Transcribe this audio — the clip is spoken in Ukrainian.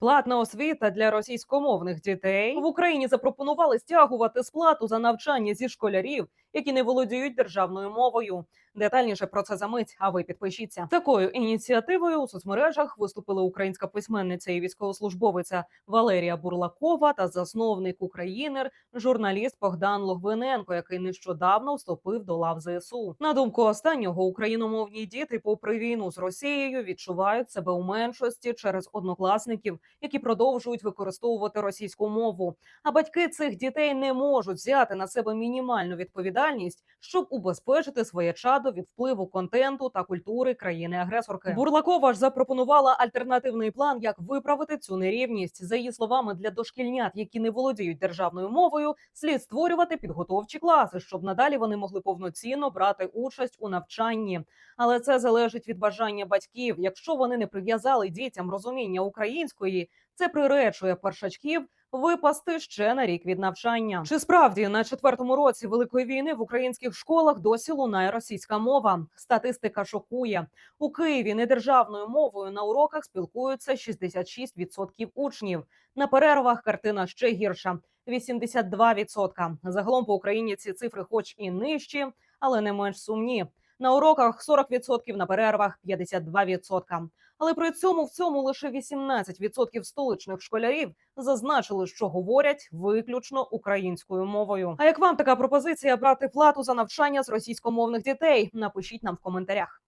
Платна освіта для російськомовних дітей в Україні запропонували стягувати сплату за навчання зі школярів, які не володіють державною мовою. Детальніше про це за мить. А ви підпишіться. Такою ініціативою у соцмережах виступила українська письменниця і військовослужбовиця Валерія Бурлакова та засновник Українер, журналіст Богдан Логвиненко, який нещодавно вступив до лав ЗСУ. На думку останнього, україномовні діти, попри війну з Росією, відчувають себе у меншості через однокласників, які продовжують використовувати російську мову. А батьки цих дітей не можуть взяти на себе мінімальну відповідальність, щоб убезпечити своє чадо від впливу контенту та культури країни-агресорки. Бурлакова ж запропонувала альтернативний план, як виправити цю нерівність. За її словами, для дошкільнят, які не володіють державною мовою, слід створювати підготовчі класи, щоб надалі вони могли повноцінно брати участь у навчанні. Але це залежить від бажання батьків. Якщо вони не прив'язали дітям розуміння української, це приречує першачків випасти ще на рік від навчання. Чи справді на четвертому році великої війни в українських школах досі лунає російська мова? Статистика шокує у Києві. Недержавною мовою на уроках спілкуються 66% учнів. На перервах картина ще гірша 82%. Загалом по Україні ці цифри, хоч і нижчі, але не менш сумні. На уроках 40%, на перервах 52%. Але при цьому в цьому лише 18% столичних школярів зазначили, що говорять виключно українською мовою. А як вам така пропозиція брати плату за навчання з російськомовних дітей? Напишіть нам в коментарях.